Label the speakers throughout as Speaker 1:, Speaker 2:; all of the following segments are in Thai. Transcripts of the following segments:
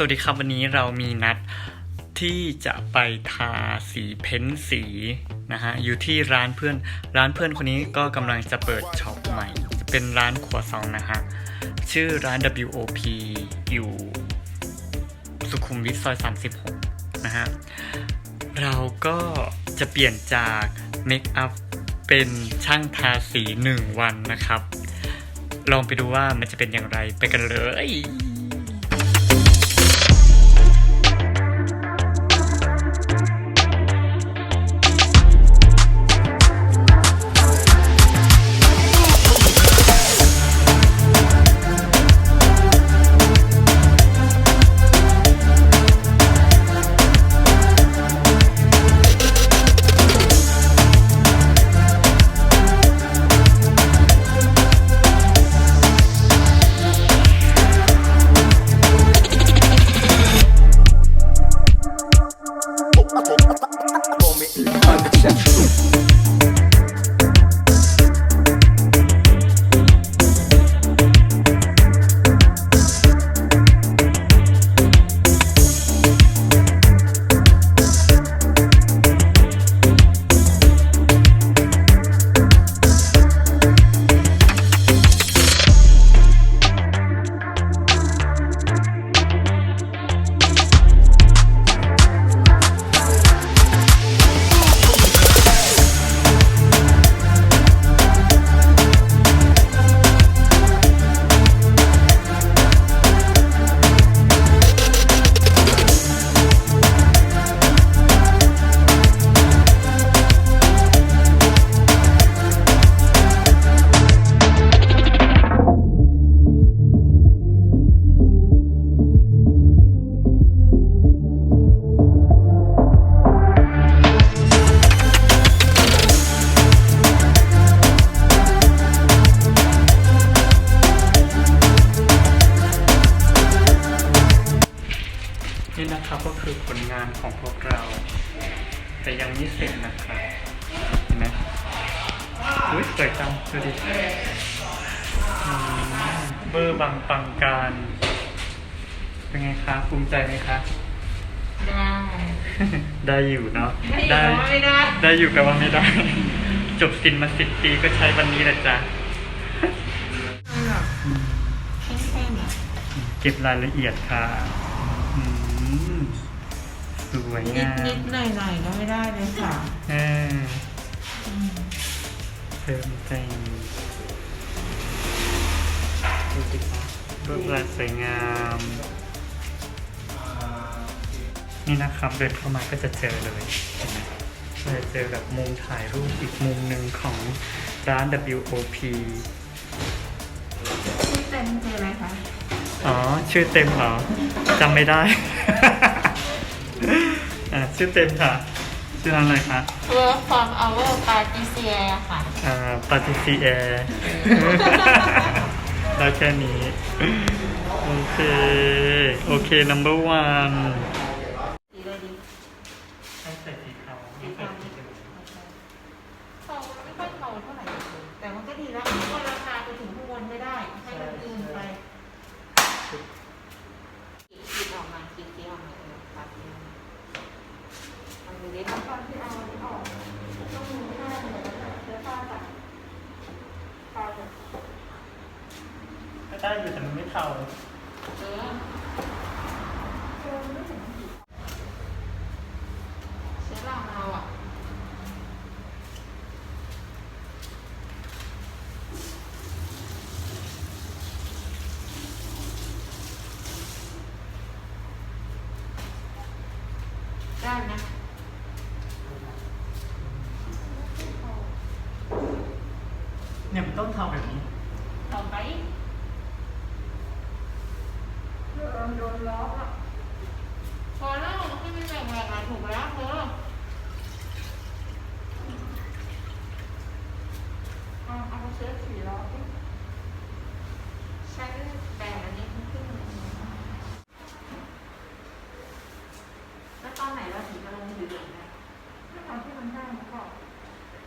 Speaker 1: สวัสดีครับ วันนี้เรามีนัดที่จะไปทาสีเพ้นสีนะฮะอยู่ที่ร้านเพื่อนร้านเพื่อนคนนี้ก็กำลังจะเปิดช็อปใหม่ จะเป็นร้านครัวซองนะฮะชื่อร้าน WOP อยู่สุขุมวิทซอย 36 นะฮะเราก็จะเปลี่ยนจากเมคอัพเป็นช่างทาสีหนึ่งวันนะครับ ลองไปดูว่ามันจะเป็นอย่างไรไปกันเลย ดูดิอืมเบอร์บางปังการ เป็นไงคะภูมิใจไหมคะ
Speaker 2: ได้
Speaker 1: ได้อยู่เนาะ
Speaker 2: ได้อยู่แต่ว่าไม่ได้
Speaker 1: ได้อยู่แต่ว่าไม่ได้ จบสินมาสิบปีก็ใช้วันนี้แหละจ้ะ
Speaker 2: แข็งๆอะ
Speaker 1: เก็บรายละเอียดค่ะอืมสวย
Speaker 2: นิด
Speaker 1: งาม
Speaker 2: นิดๆหน่อยหน่อยๆก็ไม่ได้เลยค่ะ
Speaker 1: เออ
Speaker 2: อืม
Speaker 1: เติมแต่งดูสิคะรูปลายสวยงาม นี่นะครับเดินเข้ามาก็จะเจอเลยเห็นไหมก็จะเจอแบบมุมถ่ายรูปอีกมุมหนึ่งของร้าน WOP
Speaker 2: ชื่อเต็มคืออะไรคะ
Speaker 1: อ๋อ ชื่อเต็มเหรอจำไม่ได้ อะชื่อเต็มค่ะ ชื่อร้านอะไรคะ
Speaker 2: Work from our Patricia ค่ะ
Speaker 1: อ่าปาติซีแอร์ได้แค่นี้ โอเค โอเค number one
Speaker 2: ดีเลยดี
Speaker 1: ต้องใส่สีขาว
Speaker 2: สีขาวนี่เขาไม่ค่อยเทาเท่าไหร่แต่มันก็ดีแล้วเพราะราคาไปถึงข้างบนไม่ได้ ให้มันอื่นไปคิดออกมาคิดที่ออกมาเออครับมันดูดิตอนที่เอาอันนี้ออกต้องมือไม่ได้เลยเสื้อผ้าตัดผ้าเลย
Speaker 1: ก็ได้อยู่แต่มันไม่เทา
Speaker 2: เออเชื้อราเราอะ ได้นะ
Speaker 1: เนี่ยมันต้องเทาแบบนี้
Speaker 2: ต่อไปโดนล้ออะพอแล้วให้มันแหวกๆอะถูกแล้วเธอเอาเอาเชื้อสีล้อดิฉันแบ่งอันนี้ขึ้นมาแล้วตอนไหนเราถึงจะลงสีเหลืองได้ตอนที่มันได้มันก็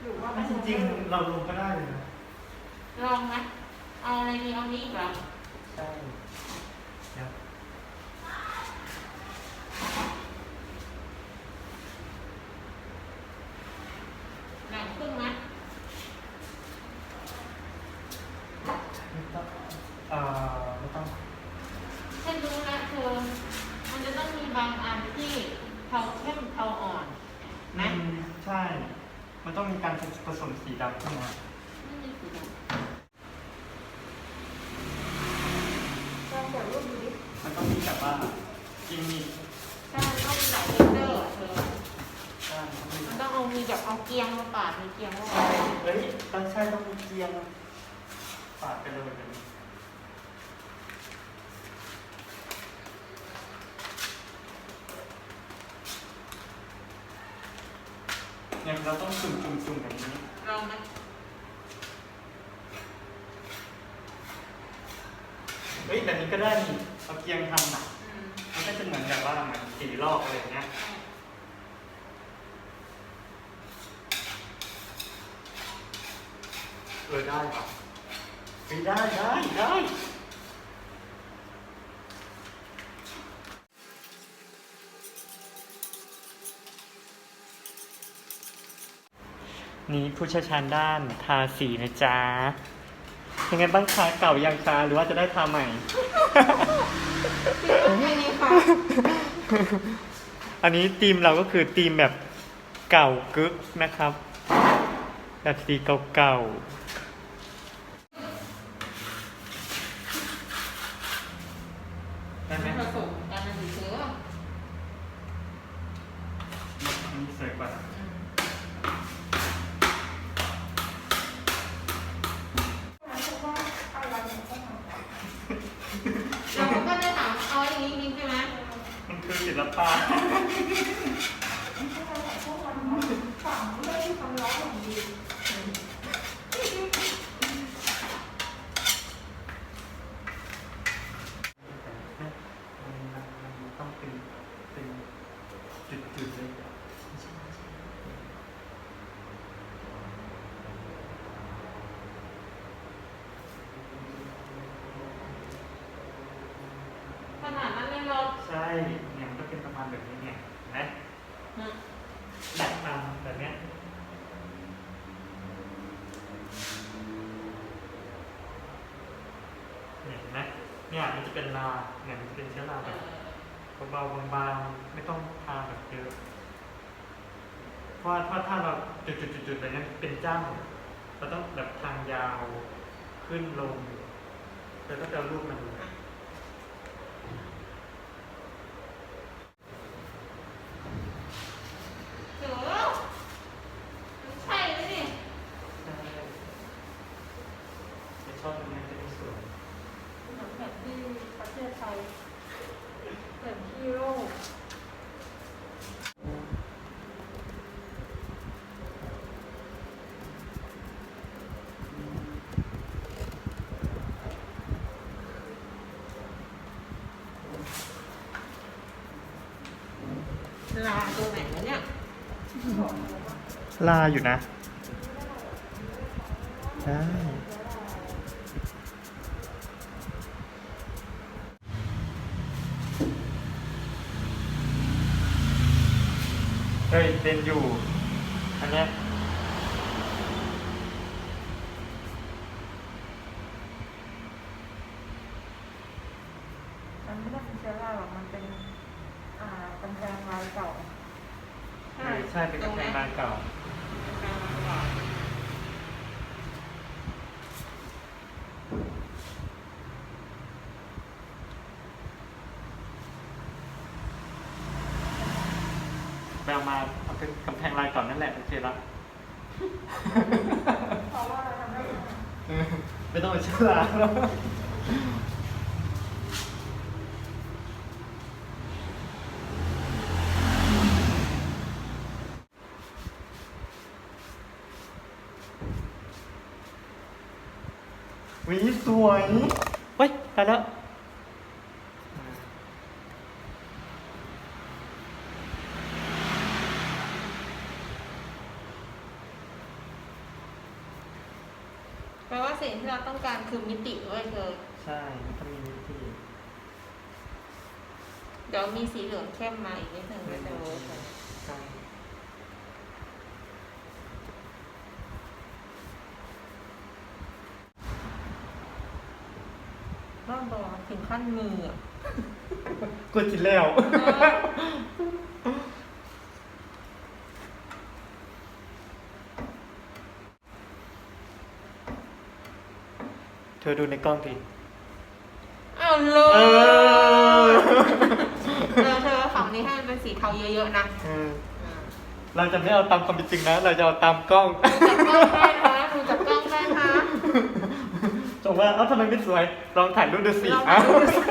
Speaker 2: หรือว่ามัน
Speaker 1: จริงๆเราลงก็ได้เลยนะ
Speaker 2: ลองไหมเอาอะไรดีเอานี้อีกเหรอ
Speaker 1: ใช่คบบตึ้
Speaker 2: งเอ่
Speaker 1: ไม่ต้อง
Speaker 2: ฉันรู้แล้วเธอ
Speaker 1: มันจะต้องมีบางอันที่เขาเข้มเขาอ่อน
Speaker 2: ไหใช่ มันต้องมีการผสมสีดำ
Speaker 1: ขึ้นมา ไม่มีสีดำ ว่ากิมมิค
Speaker 2: ใช่มันต้องมีหลายเลเยอร์อะเธอ
Speaker 1: ใช่ต้องมี
Speaker 2: มันต้องเอามีแบบเอาเกียงมาปาดมีเกียงมาปาด
Speaker 1: เฮ้ยต้องใช่ต้องมีเกียงปาดไปเลยแบบนี้เนี่ยเราต้องสุ่มสุ่มสุ่มแบบนี้
Speaker 2: ลองไหม
Speaker 1: เฮ้ยแบบนี้ก็ได้นี่ เอาเกียงทำอะ
Speaker 2: อืม
Speaker 1: มันก็จะเหมือนแบบว่าเหมือนสีลอกอะไรอย่างเงี้ยเออได้ป่ะเฮ้ได้ได้ได้นี่ผู้เชี่ยวชาญด้านทาสีนะจ๊ะยังไงบ้างคะเก่ายังคะหรือว่าจะได้ทาใหม่
Speaker 2: คิดว่าไงดีคะ
Speaker 1: อันนี้ธีมเราก็คือธีมแบบเก่ากึกนะครับ แบบสีเก่าๆได้ไหม
Speaker 2: ผสมกันมันเชื้อ
Speaker 1: อันนี้สวยกว่า
Speaker 2: เราก็จะถามเอาอย่างนี้จริงใช่ไหม
Speaker 1: มัน คือศิลปะมันต้องเป็นเป็นจุดๆเลย
Speaker 2: ขนาดนั้นเลยเหรอ
Speaker 1: ใช่ เนี่ยมันก็เป็นประมาณแบบนี้เนี่ยเห็นไหม
Speaker 2: อืม
Speaker 1: ดัดตามแบบเนี้ยเนี่ยเห็นไหม เนี่ยมันจะเป็นลาเนี่ยมันจะเป็นเชื้อราแบบเบาๆบางๆไม่ต้องทาแบบเยอะเพราะว่าถ้าถ้าเราจุดๆๆแบบนี้เป็นจ้ำเราต้องแบบทางยาวขึ้นลงแล้วก็จะเอารูปมัน
Speaker 2: เสือมันใช่ไหมนี่
Speaker 1: ใช่จะชอบตรงนี้จะได้สวย
Speaker 2: เหมือนแบบที่ประเทศไทยเหมือนที่โลกลา ตัวไหนวะเนี่ย
Speaker 1: ลาอยู่นะ ได้ เฮ้ยเต้นอยู่ อันเนี้ย
Speaker 3: มันไม่ได้เป็นเชื้อราหรอก มันเป็น อ่ากำแพงลายเก่า
Speaker 1: ใช่ใช่เป็นกำแพงบานเก่า ไป เอามาเอาเป็นกำแพงลายก่อนนั่นแหละโอเคละ
Speaker 3: เพราะว่าเราทำได้ยังไง
Speaker 1: ไม่ต้องไปเชื่อแล้ววิสวย เฮ้ยตายแล้ว
Speaker 2: แปลว่าสิ่งที่เราต้องการ คือมิติด้วยเธอ
Speaker 1: ใช่มันต้องมีวิธี
Speaker 2: เดี๋ยวมีสีเหลืองเข้มมาอีกนิดนึงก็จะเวิร์กเลย
Speaker 1: ใช่
Speaker 2: บ้าบอถึงขั้นมืออะ
Speaker 1: กดจิแล้ว อดูในกล้องดิ
Speaker 2: อ้าวเล
Speaker 1: เออ
Speaker 2: เธอเธอฝั่งนี้ให้มันเป็นสีเทาเยอะๆนะ
Speaker 1: เออ
Speaker 2: อ่า
Speaker 1: เราจะไม่เอาตามความเป็นจริงนะ เราจะเอาตามกล้อง
Speaker 2: จับกล้องได้นะดูจับกล้องได้นะ
Speaker 1: จงว่าเอ้าทำไมไม่สวย ลองถ่ายรูปดูสิ
Speaker 2: ลอง
Speaker 1: เอ้า
Speaker 2: ดูสิ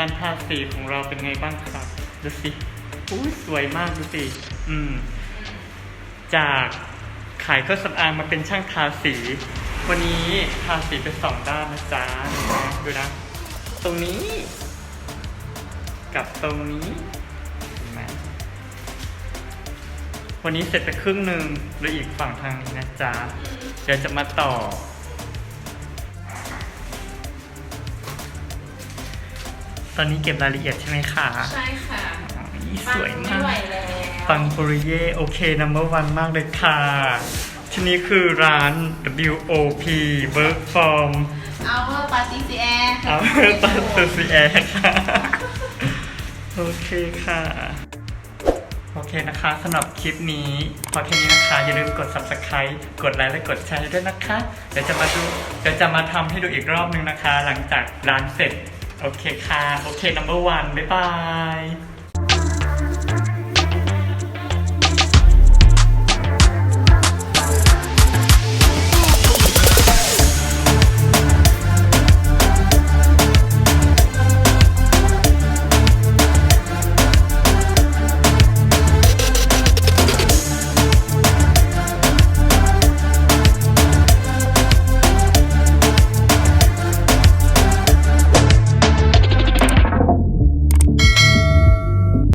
Speaker 1: การทาสีของเราเป็นไงบ้างครับ ดูสิอุ้ยสวยมากดูสิอืม จากขายเครื่องสำอางมาเป็นช่างทาสี วันนี้ทาสีเป็นสองด้านนะจ๊ะดูนะดูนะตรงนี้ กับตรงนี้เห็นไหมวันนี้เสร็จไปครึ่งหนึ่งเหลืออีกฝั่งทางนี้นะจ๊ะ เดี๋ยวจะมาต่อ ตอนนี้เก็บรายละเอียดใช่ไหมคะ
Speaker 2: ใช่ค่ะ
Speaker 1: อ๋อนี่สวย
Speaker 2: ไม่
Speaker 1: มา
Speaker 2: ไหว
Speaker 1: ก
Speaker 2: แล้ว
Speaker 1: ปังปุริเย่โอเค number one มากเลยค่ะ ที่นี้คือร้าน WOP Work From
Speaker 2: เอาเวอร์ปาติซีแอร์
Speaker 1: เอาตัดตัวซีแอค่ะ โอเคค่ะโอเคนะคะสำหรับคลิปนี้ พอแค่นี้นะคะ อย่าลืมกด subscribe กดไลค์และกดแชร์ด้วยนะคะ เดี๋ยวจะมาดูเดี๋ยวจะมาทำให้ดูอีกรอบนึงนะคะ หลังจากร้านเสร็จ โอเคค่ะ โอเค number one บ๊ายบาย